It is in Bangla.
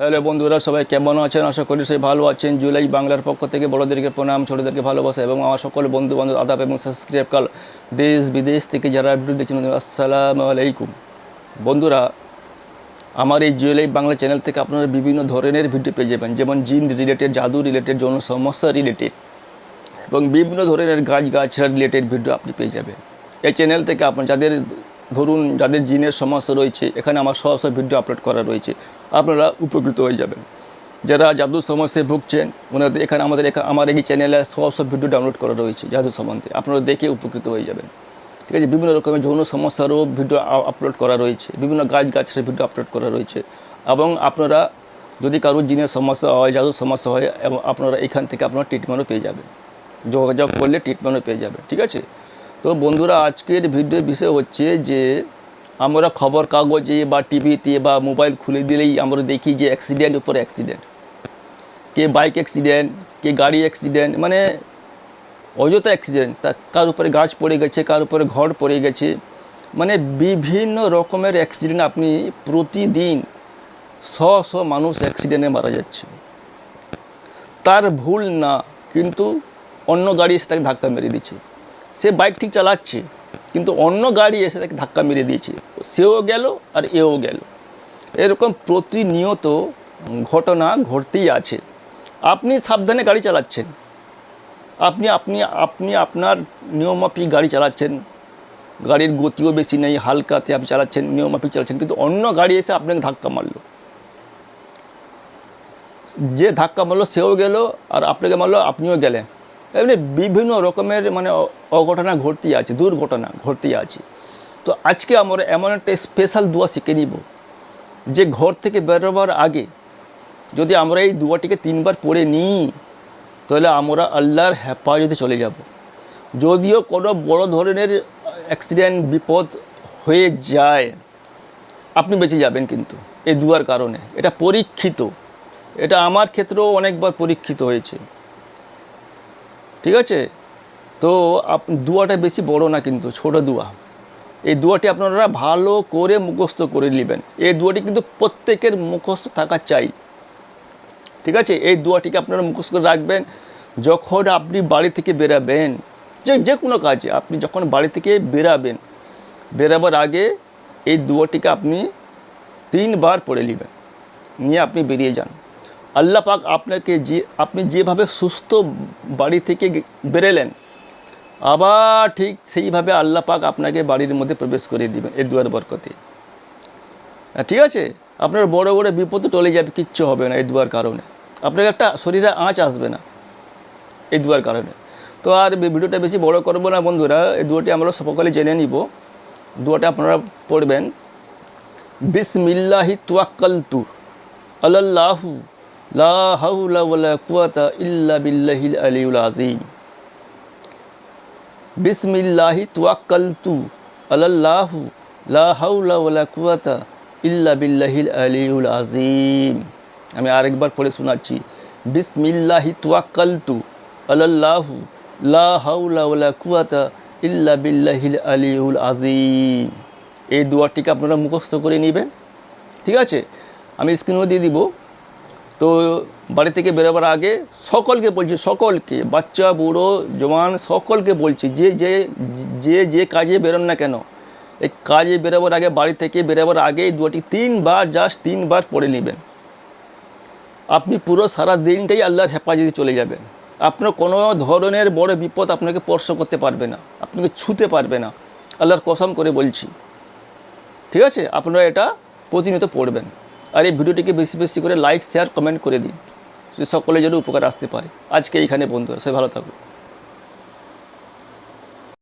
হ্যালো বন্ধুরা, সবাই কেমন আছেন? আশা করি সবাই ভালো আছেন। জুলাই বাংলার পক্ষ থেকে বড়োদেরকে প্রণাম, ছোটোদেরকে ভালোবাসা এবং আমার সকল বন্ধু বান্ধব আদাব এবং সাবস্ক্রাইব কাল দেশ বিদেশ থেকে যারা ভিডিও দেখছেন আসসালামু আলাইকুম। বন্ধুরা, আমার এই জুয়েলাই বাংলা চ্যানেল থেকে আপনারা বিভিন্ন ধরনের ভিডিও পেয়ে যাবেন, যেমন জিন রিলেটেড জাদু রিলেটেড যৌন সমস্যা রিলেটেড এবং বিভিন্ন ধরনের গাছ গাছড়া রিলেটেড ভিডিও আপনি পেয়ে যাবেন। এই চ্যানেল থেকে আপনার যাদের ধরুন, যাদের জিনের সমস্যা রয়েছে, এখানে আমার সহ ভিডিও আপলোড করা রয়েছে। আপনারা উপকৃত হয়ে যাবেন। যারা জাদুর সমস্যায় ভুগছেন, ওনাদের এখানে আমাদের এখা- আমার এই চ্যানেলে সব সব ভিডিও ডাউনলোড করা রয়েছে জাদু সম্বন্ধে। আপনারা দেখে উপকৃত হয়ে যাবেন। ঠিক আছে, বিভিন্ন রকমের যৌন সমস্যারও ভিডিও আপলোড করা রয়েছে, বিভিন্ন গাছ গাছের ভিডিও আপলোড করা রয়েছে এবং আপনারা যদি কারোর জিনের সমস্যা হয়, জাদুর সমস্যা হয়, এবং, আপনারা এখান থেকে আপনারা ট্রিটমেন্টও পেয়ে যাবেন। যোগাযোগ করলে ট্রিটমেন্টও পেয়ে যাবে ঠিক আছে? তো বন্ধুরা, আজকের ভিডিওর বিষয় হচ্ছে যে আমরা খবর, কাগজে বা টিভিতে বা মোবাইল খুলে দিলেই আমরা দেখি যে অ্যাক্সিডেন্ট উপর অ্যাক্সিডেন্ট কে বাইক অ্যাক্সিডেন্ট কে গাড়ি অ্যাক্সিডেন্ট মানে অযথা অ্যাক্সিডেন্ট তা কার উপরে গাছ পড়ে গেছে, কার উপরে ঘর পড়ে গেছে মানে বিভিন্ন রকমের অ্যাক্সিডেন্ট আপনি প্রতিদিন শ শ মানুষ অ্যাক্সিডেন্টে মারা যাচ্ছে। তার ভুল না, কিন্তু অন্য গাড়ি এসে তাকে ধাক্কা মেরে দিচ্ছে। সে বাইক ঠিক চালাচ্ছে কিন্তু অন্য গাড়ি এসে তাকে ধাক্কা মেরে দিয়েছে। সেও গেল আর এও গেল। এরকম প্রতিনিয়ত ঘটনা ঘটতেই আছে। আপনি সাবধানে গাড়ি চালাচ্ছেন। আপনি আপনি আপনি আপনার নিয়মমাফিক গাড়ি চালাচ্ছেন। গাড়ির গতিও বেশি নেই, হালকাতে আপনি চালাচ্ছেন নিয়মমাফিক চালাচ্ছেন, কিন্তু অন্য গাড়ি এসে আপনাকে ধাক্কা মারলো। যে ধাক্কা মারলো, সেও গেল আর আপনাকে মারলো, আপনিও গেলেন। এমনি বিভিন্ন রকমের মানে অঘটনা ঘটতেই আছে, দুর্ঘটনা ঘটতেই আছে। তো আজকে আমরা এমন একটা স্পেশাল দোয়া শিখে নিব, যে ঘর থেকে বেরোবার আগে যদি আমরা এই দুয়াটিকে তিনবার পড়ে নিই, তাহলে আমরা আল্লাহর হেফাজতে চলে যাব। যদিও কোনো বড় ধরনের অ্যাক্সিডেন্ট বিপদ হয়ে যায়, আপনি বেঁচে যাবেন কিন্তু এই দুয়ার কারণে। এটা পরীক্ষিত, এটা আমার ক্ষেত্রেও অনেকবার পরীক্ষিত হয়েছে। ঠিক আছে? তো আপ, দুয়াটা বেশি বড় না কিন্তু, ছোট দুয়া। এই দুয়াটি আপনারা ভালো করে মুখস্থ করে নেবেন। এই দুয়াটি কিন্তু প্রত্যেকের মুখস্থ থাকা চাই। ঠিক আছে? এই দুয়াটিকে আপনারা মুখস্থ করে রাখবেন। যখন আপনি বাড়ি থেকে বেরাবেন, যে যে কোনো কাজে আপনি যখন বাড়ি থেকে বেরাবেন, বেরাবার আগে এই দুয়াটিকে আপনি তিনবার পড়ে নেবেন। নিয়ে আপনি বেরিয়ে যান। আল্লাহ পাক আপনাকে যে, আপনি যেভাবে সুস্থ বাড়ি থেকে বেরেলেন, আবার ঠিক সেইভাবে আল্লাহ পাক আপনাকে বাড়ির মধ্যে প্রবেশ করে দিবেন এই দুয়ার বরকতে। ঠিক আছে? আপনার বড় বড় বিপদ টলে যাবে, কিচ্ছু হবে না এই দুয়ার কারণে। আপনার একটা শরীরে আঁচ আসবে না এই দুয়ার কারণে। তো আর ভিডিওটা বেশি বড় করব না বন্ধুরা, এই দুয়াটি আমরা সকলে জেনে নিব। দুয়াটা আপনারা পড়বেন, বিসমিল্লাহি তুয়াক্কালতু আল্লাহু লা হাওলা ওয়ালা কুওয়াতা ইল্লা বিল্লাহিল আলিউল আযীম। বিসমিল্লাহি তুয়াক্কালতু আল্লাহু লা হাওলা ওয়ালা কুওয়াতা ইল্লা বিল্লাহিল আলিউল আযীম। আমি আরেকবার পড়ে শোনাচ্ছি। বিসমিল্লাহি তুয়াক্কালতু আল্লাহু লা হাওলা ওয়ালা কুওয়াতা ইল্লা বিল্লাহিল আলিউল আযীম। এই দুয়াটিকে আপনারা মুখস্থ করে নেবেন। ঠিক আছে? আমি স্ক্রিনও দিয়ে দিব। তো বাড়ি থেকে বেরোবার আগে সকলকে বলছি, সকলকে, বাচ্চা, বুড়ো, জওয়ান, সকলকে বলছি, যে যে যে যে কাজে বেরোন না কেন, এই কাজে বেরোবার আগে, বাড়ি থেকে বেরোবার আগে দুটি তিনবার, জাস্ট তিনবার পড়ে নেবেন। আপনি পুরো সারা দিনটাই আল্লাহর হেফাজতে চলে যাবেন। আপনার কোনো ধরনের বড় বিপদ আপনাকে স্পর্শ করতে পারবে না, আপনাকে ছুতে পারবে না। আল্লাহর কসম করে বলছি। ঠিক আছে? আপনারা এটা প্রতিনিয়ত পড়বেন। আর এই ভিডিওটিকে বেশি বেশি করে লাইক শেয়ার কমেন্ট করে দিন। সকলে যেন উপকার আসতে পারে। আজকে এইখানে বন্ধুরা সে ভালো থাকুন।